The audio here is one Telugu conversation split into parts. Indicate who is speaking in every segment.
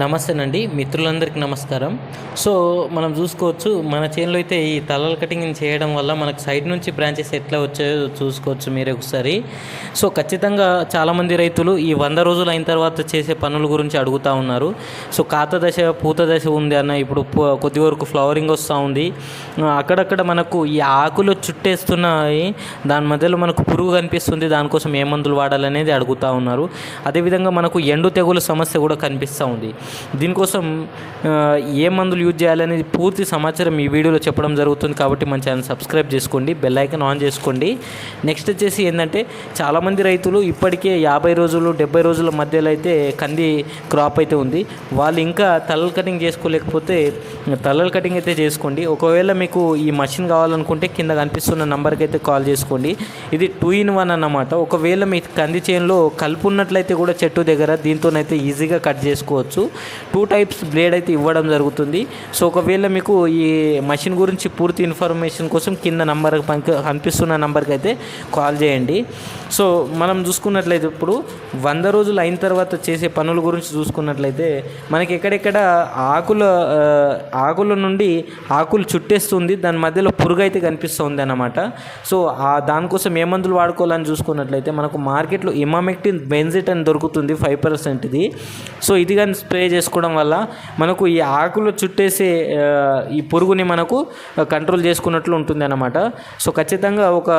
Speaker 1: నమస్తేనండి. మిత్రులందరికీ నమస్కారం. సో మనం చూసుకోవచ్చు మన చేనులో అయితే ఈ తలల కటింగ్ చేయడం వల్ల మనకు సైడ్ నుంచి బ్రాంచెస్ ఎట్లా వచ్చాయో చూసుకోవచ్చు మీరే ఒకసారి. సో ఖచ్చితంగా చాలామంది రైతులు ఈ వంద రోజులు అయిన తర్వాత చేసే పనుల గురించి అడుగుతూ ఉన్నారు. సో కాత దశ పూత దశ ఉంది అన్న ఇప్పుడు కొద్ది వరకు ఫ్లవరింగ్ వస్తూ ఉంది. అక్కడక్కడ మనకు ఈ ఆకులు చుట్టేస్తున్నాయి. దాని మధ్యలో మనకు పురుగు కనిపిస్తుంది. దానికోసం ఏ మందులు వాడాలనేది అడుగుతూ ఉన్నారు. అదేవిధంగా మనకు ఎండు తెగులు సమస్య కూడా కనిపిస్తూ ఉంది. దీనికోసం ఏ మందులు యూజ్ చేయాలనేది పూర్తి సమాచారం ఈ వీడియోలో చెప్పడం జరుగుతుంది కాబట్టి మన ఛానల్ సబ్స్క్రైబ్ చేసుకోండి బెల్ ఐకన్ ఆన్ చేసుకోండి. నెక్స్ట్ వచ్చేసి ఏంటంటే చాలామంది రైతులు ఇప్పటికే యాభై రోజులు డెబ్బై రోజుల మధ్యలో అయితే కంది క్రాప్ అయితే ఉంది. వాళ్ళు ఇంకా తలల కటింగ్ చేసుకోలేకపోతే తలల కటింగ్ అయితే చేసుకోండి. ఒకవేళ మీకు ఈ మషిన్ కావాలనుకుంటే కింద కనిపిస్తున్న నంబర్కి అయితే కాల్ చేసుకోండి. ఇది టూ ఇన్ వన్ అన్నమాట. ఒకవేళ మీ కంది చేనులో కలుపు ఉన్నట్లయితే కూడా చెట్టు దగ్గర దీంతోనైతే ఈజీగా కట్ చేసుకోవచ్చు. టూ టైప్స్ బ్లేడ్ అయితే ఇవ్వడం జరుగుతుంది. సో ఒకవేళ మీకు ఈ మషిన్ గురించి పూర్తి ఇన్ఫర్మేషన్ కోసం కింద నంబర్ కనిపిస్తున్న నంబర్కి అయితే కాల్ చేయండి. సో మనం చూసుకున్నట్లయితే ఇప్పుడు వంద రోజులు అయిన తర్వాత చేసే పనుల గురించి చూసుకున్నట్లయితే మనకి ఎక్కడెక్కడ ఆకుల ఆకుల నుండి ఆకులు చుట్టేస్తుంది దాని మధ్యలో పురుగు అయితే కనిపిస్తుంది అన్నమాట. సో ఆ దానికోసం ఏ మందులు వాడుకోవాలని చూసుకున్నట్లయితే మనకు మార్కెట్లో ఇమామెక్టిన్ బెన్జిట్ అని దొరుకుతుంది ఫైవ్ పర్సెంట్ ఇది సో ఇది కానీ స్ప్రే చేసుకోవడం వల్ల మనకు ఈ ఆకులు చుట్టేసే ఈ పురుగుని మనకు కంట్రోల్ చేసుకున్నట్లు ఉంటుంది అన్నమాట సో ఖచ్చితంగా ఒక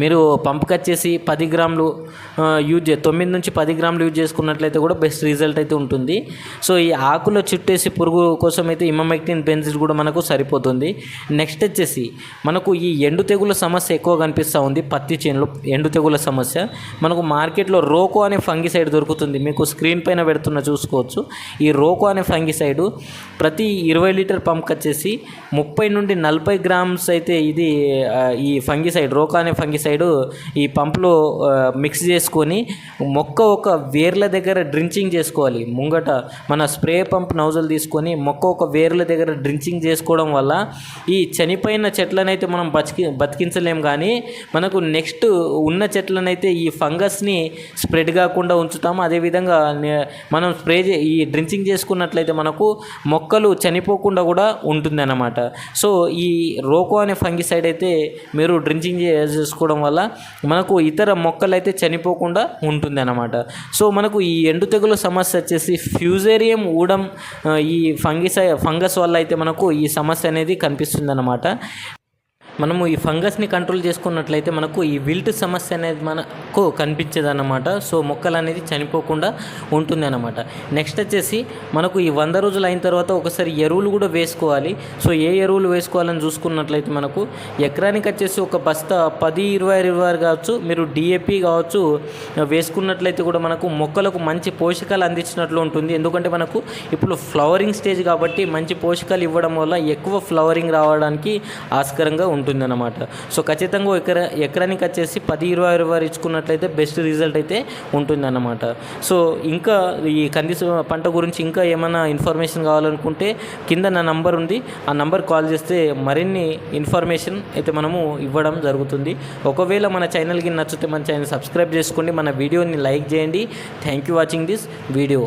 Speaker 1: మీరు పంప్కి వచ్చేసి పది గ్రాములు యూజ్ తొమ్మిది నుంచి పది గ్రాములు యూజ్ చేసుకున్నట్లయితే కూడా బెస్ట్ రిజల్ట్ అయితే ఉంటుంది. సో ఈ ఆకులో చుట్టేసి పురుగు కోసం అయితే ఇమమెక్టిన్ బెంజిన్ కూడా మనకు సరిపోతుంది. నెక్స్ట్ వచ్చేసి మనకు ఈ ఎండు తెగుల సమస్య ఎక్కువ కనిపిస్తూ ఉంది. పత్తి చేనులో ఎండు తెగుల సమస్య. మనకు మార్కెట్లో రోకో అనే ఫంగిసైడ్ దొరుకుతుంది. మీకు స్క్రీన్ పైన పెడుతున్న చూసుకోవచ్చు. ఈ రోకో అనే ఫంగిసైడ్ ప్రతి ఇరవై లీటర్ పంప్కి వచ్చేసి ముప్పై నుండి నలభై గ్రామ్స్ అయితే ఇది ఈ ఫంగిసైడ్ రోకో అనే ఫంగి ఫంగిసైడ్ ఈ పంపులో మిక్స్ చేసుకొని మొక్క ఒక వేర్ల దగ్గర డ్రించింగ్ చేసుకోవాలి. ముంగట మన స్ప్రే పంప్ నౌజల్ తీసుకొని మొక్క ఒక వేర్ల దగ్గర డ్రించింగ్ చేసుకోవడం వల్ల ఈ చనిపోయిన చెట్లనైతే మనం బతికి బతికించలేం. కానీ మనకు నెక్స్ట్ ఉన్న చెట్లనైతే ఈ ఫంగస్ని స్ప్రెడ్ కాకుండా ఉంచుతాము. అదేవిధంగా మనం స్ప్రే చే ఈ డ్రించింగ్ చేసుకున్నట్లయితే మనకు మొక్కలు చనిపోకుండా కూడా ఉంటుంది అన్నమాట సో ఈ రోకో అనే ఫంగిసైడ్ అయితే మీరు డ్రించింగ్ చేసుకోవడం వల్ల మనకు ఇతర మొక్కలు అయితే చనిపోకుండా ఉంటుంది అనమాట సో మనకు ఈ ఎండు తెగుల సమస్య వచ్చేసి ఫ్యూజేరియం ఊడం ఈ ఫంగిసై ఫంగస్ వల్ల అయితే మనకు ఈ సమస్య అనేది కనిపిస్తుంది అనమాట మనము ఈ ఫంగస్ని కంట్రోల్ చేసుకున్నట్లయితే మనకు ఈ విల్ట్ సమస్య అనేది మనకు కనిపించదన్నమాట. సో మొక్కలు అనేది చనిపోకుండా ఉంటుంది అన్నమాట నెక్స్ట్ వచ్చేసి మనకు ఈ వంద రోజులు అయిన తర్వాత ఒకసారి ఎరువులు కూడా వేసుకోవాలి. సో ఏ ఎరువులు వేసుకోవాలని చూసుకున్నట్లయితే మనకు ఎకరానికి వచ్చేసి ఒక బస్తా పది ఇరవై ఇరవై కావచ్చు మీరు డిఏపి కావచ్చు వేసుకున్నట్లయితే కూడా మనకు మొక్కలకు మంచి పోషకాలు అందించినట్లు ఉంటుంది. ఎందుకంటే మనకు ఇప్పుడు ఫ్లవరింగ్ స్టేజ్ కాబట్టి మంచి పోషకాలు ఇవ్వడం వల్ల ఎక్కువ ఫ్లవరింగ్ రావడానికి ఆస్కారంగా ఉంటుందన్నమాట. సో ఖచ్చితంగా ఎకర ఎకరానికి వచ్చేసి పది ఇరవై ఇరవై ఇచ్చుకున్నట్లయితే బెస్ట్ రిజల్ట్ అయితే ఉంటుందన్నమాట. సో ఇంకా ఈ కంది పంట గురించి ఇంకా ఏమైనా ఇన్ఫర్మేషన్ కావాలనుకుంటే కింద నా నంబర్ ఉంది. ఆ నంబర్ కాల్ చేస్తే మరిన్ని ఇన్ఫర్మేషన్ అయితే మనము ఇవ్వడం జరుగుతుంది. ఒకవేళ మన ఛానల్కి నచ్చితే మన ఛానల్ సబ్స్క్రైబ్ చేసుకోండి. మన వీడియోని లైక్ చేయండి. Thank you watching this video.